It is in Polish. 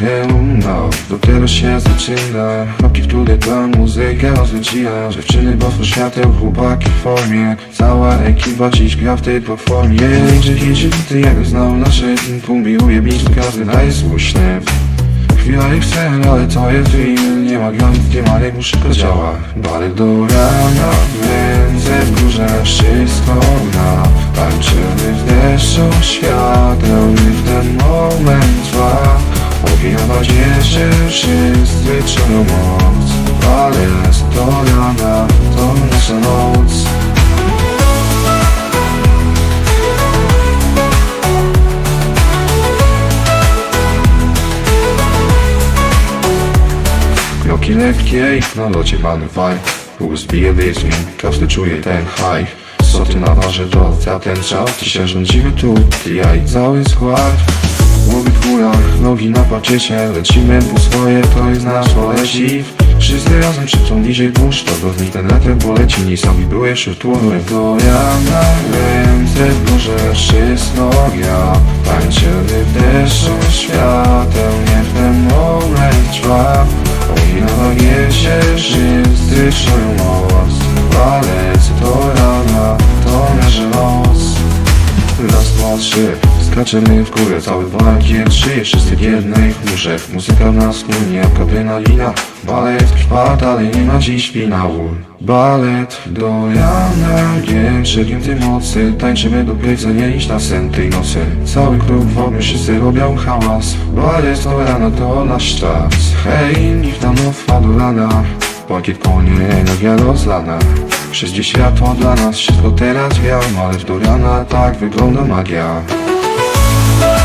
no Dopiero się zaczyna. Kroki, które ta muzyka rozwija Dziewczyny bosko świateł, chłopaki w formie. Cała ekipa dziś gra w tej platformie. Że jedzie ty jak znał nasze tempo Miłuje bić, każdy daje słuszny Chwila i chcę, ale to jest film Nie ma granic, nie ma reguł, szybko działa. Balet do rana, ręce w górze Wszystko na. Tańczymy w deszczu świateł I Jeszcze wszyscy czują moc Balet do rana, to nasza noc Kroki lekkie na locie vibe USB rytm, każdy czuje ten high Soty na warze to za ten czas Dzisiaj rządzimy tu, ty ja i cały skład Głowy w nogi na parkiecie Lecimy po swoje, to jest nasz poleciw Wszyscy razem krzyczą bliżej burz To do internetem poleci, nie sami były wśród tłumu To ja na ręce wszystko gra. Tańczymy deszczu świateł Nie w ten moment trwa. Oni na bagiecie wszyscy czują moc Walec to rana, to nasza noc Raz, Skaczemy w górę, cały bankiet Szyje wszyscy w jednej chmurze. Muzyka nas płynie, jak adrenalina. Balet trwa dalej, nie ma dziś finału. Balet do rana Większy więcej mocy. Tańczymy do końca, nie iść na sen tej nocy. Cały kruk wokół, wszyscy robią hałas. Balet do rana, to nasz czas. Hej, niech tam wpadł do rana. Pakiet konie, energia rozlana. Wszędzie światło dla nas, wszystko teraz wiem Ale do rana tak wygląda magia Oh.